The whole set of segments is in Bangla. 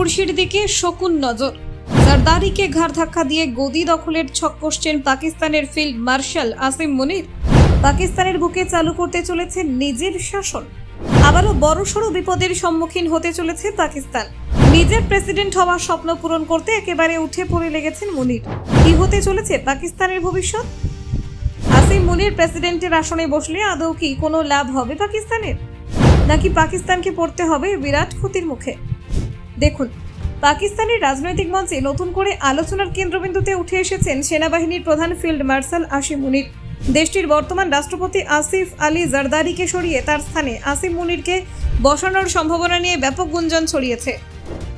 কুর্সির দিকে শকুন নজর। জারদারিকে ঘাড় ধাক্কা দিয়ে গদি দখলের ছক কষছেন পাকিস্তানের ফিল্ড মার্শাল আসিম মুনির। পাকিস্তানের বুকে চালু করতে চলেছে নিজের শাসন। আবারও বড়সড় বিপদের সম্মুখীন হতে চলেছে পাকিস্তান। নিজের প্রেসিডেন্ট হওয়ার স্বপ্ন পূরণ করতে একেবারে উঠে পড়ে লেগেছেন মুনির। কি হতে চলেছে পাকিস্তানের ভবিষ্যৎ? আসিম মুনির প্রেসিডেন্টের আসনে বসলে আদৌ কি কোনো লাভ হবে পাকিস্তানের? নাকি পাকিস্তানকে পড়তে হবে বিরাট ক্ষতির মুখে? দেখুন, পাকিস্তানের রাজনৈতিক মঞ্চে নতুন করে আলোচনার কেন্দ্রবিন্দুতে উঠে এসেছেন সেনাবাহিনীর প্রধান ফিল্ড মার্শাল আসিম মুনির। দেশটির বর্তমান রাষ্ট্রপতি আসিফ আলী জারদারিকে সরিয়ে তার স্থানে আসিম মুনিরকে বসানোর সম্ভাবনা নিয়ে ব্যাপক গুঞ্জন ছড়িয়েছে।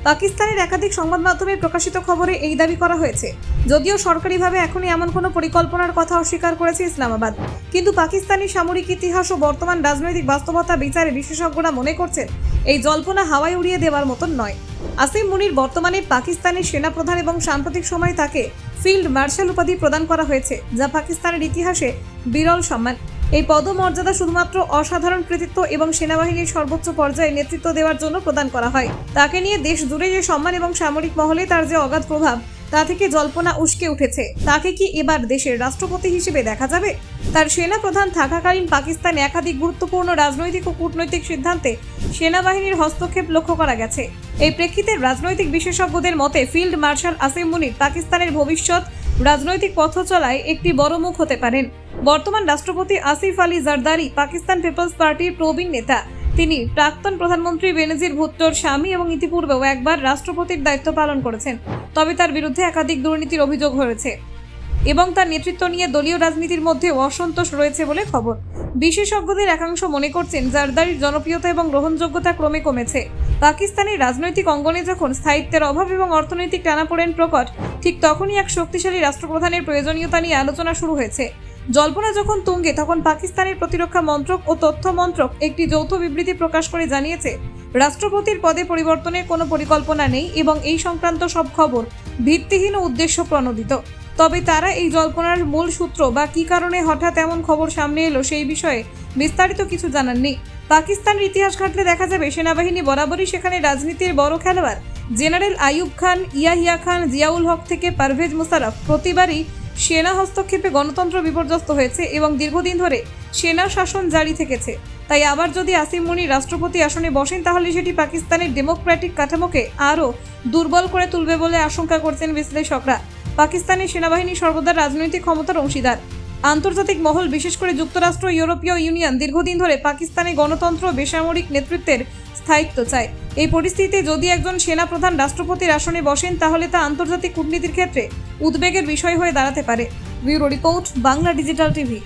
পাকিস্তানের একাধিক সংবাদ মাধ্যমে প্রকাশিত খবরে এই দাবি করা হয়েছে, যদিও সরকারিভাবে এখনই এমন কোনো পরিকল্পনার কথা অস্বীকার করেছে ইসলামাবাদ। কিন্তু পাকিস্তানি সামরিক ইতিহাস ও বর্তমান রাজনৈতিক বাস্তবতা বিচারে বিশেষজ্ঞরা মনে করছেন, এই জল্পনা হাওয়ায় উড়িয়ে দেওয়ার মতন নয়। আসিম মুনির বর্তমানে পাকিস্তানের সেনাপ্রধান এবং সাম্প্রতিক সময়ে তাকে ফিল্ড মার্শাল উপাধি প্রদান করা হয়েছে, যা পাকিস্তানের ইতিহাসে বিরল সম্মান। এই পদমর্যাদা শুধুমাত্র অসাধারণ কৃতিত্ব এবং সেনাবাহিনীর সর্বোচ্চ পর্যায়ে নেতৃত্ব দেওয়ার জন্য প্রদান করা হয়। তাকে নিয়ে দেশ জুড়ে যে সম্মান এবং সামরিক মহলে তার যে অগাধ প্রভাব, তা থেকে জল্পনা উস্কে উঠেছে। তাকে কি এবার দেশের রাষ্ট্রপতি হিসেবে দেখা যাবে? তার সেনা প্রধান থাকাকালীন পাকিস্তানে একাধিক গুরুত্বপূর্ণ রাজনৈতিক ও কূটনৈতিক সিদ্ধান্তে সেনাবাহিনীর হস্তক্ষেপ লক্ষ্য করা গেছে। এই প্রেক্ষিতে রাজনৈতিক বিশেষজ্ঞদের মতে ফিল্ড মার্শাল আসিম মুনির পাকিস্তানের ভবিষ্যৎ রাজনৈতিক পথ চলায় একটি বড় মুখ হতে পারেন। বর্তমান রাষ্ট্রপতি আসিফ আলী জারদারি পাকিস্তান পিপলস পার্টির প্রবীণ নেতা। তিনি প্রাক্তন প্রধানমন্ত্রী বেনজির ভুট্টোর স্বামী এবং ইতিপূর্বেও একবার রাষ্ট্রপতির দায়িত্ব পালন করেছেন। তবে তার বিরুদ্ধে একাধিক দুর্নীতির অভিযোগ হয়েছে এবং তার নেতৃত্ব নিয়ে দলীয় রাজনীতির মধ্যে অসন্তোষ রয়েছে বলে খবর। বিশেষজ্ঞদের একাংশ মনে করছেন, জারদারির জনপ্রিয়তা এবং গ্রহণযোগ্যতা ক্রমে কমেছে। পাকিস্তানের রাজনৈতিক অঙ্গনে যখন স্থায়িত্বের অভাব এবং অর্থনৈতিক টানাপোড়েন প্রকট, ঠিক তখনই এক শক্তিশালী রাষ্ট্রপ্রধানের প্রয়োজনীয়তা নিয়ে আলোচনা শুরু হয়েছে। জল্পনা যখন তুঙ্গে, তখন পাকিস্তানের প্রতিরক্ষা মন্ত্রক ও তথ্য মন্ত্রক একটি যৌথ বিবৃতি প্রকাশ করে জানিয়েছে, রাষ্ট্রপতির পদে পরিবর্তনের কোনো পরিকল্পনা নেই এবং এই সংক্রান্ত সব খবর ভিত্তিহীন উদ্দেশ্য প্রণোদিত তবে তারা এই জল্পনার মূল সূত্র বা কী কারণে হঠাৎ এমন খবর সামনে এলো সেই বিষয়ে বিস্তারিত কিছু জানাননি পাকিস্তানের ইতিহাস ঘাটলে দেখা যাবে সেনাবাহিনী বরাবরই সেখানে রাজনীতির বড় খেলোয়াড়। জেনারেল আইয়ুব খান, ইয়াহিয়া খান, জিয়াউল হক থেকে পারভেজ মুশারফ প্রতিবারই সেনা হস্তক্ষেপে গণতন্ত্র বিপর্যস্ত হয়েছে এবং দীর্ঘদিন ধরে সেনা শাসন জারি থেকেছে। তাই আবার যদি আসিম মুনি রাষ্ট্রপতি আসনে বসেন, তাহলে সেটি পাকিস্তানের ডেমোক্রেটিক কাঠামোকে আরও দুর্বল করে তুলবে বলে আশঙ্কা করছেন বিশ্লেষকরা। পাকিস্তানি সেনাবাহিনী সর্বদা রাজনৈতিক ক্ষমতার অংশীদার। আন্তর্জাতিক মহল, বিশেষ করে যুক্তরাষ্ট্র, ইউরোপীয় ইউনিয়ন, দীর্ঘদিন ধরে পাকিস্তানে গণতন্ত্র বেসামরিক নেতৃত্বের স্থায়িত্ব চায়। এই পরিস্থিতিতে যদি একজন সেনা প্রধান রাষ্ট্রপতির আসনে বসেন, তাহলে তা আন্তর্জাতিক কূটনীতির ক্ষেত্রে উদ্বেগের বিষয় হয়ে দাঁড়াতে পারে। Bureau report, Bangla digital TV.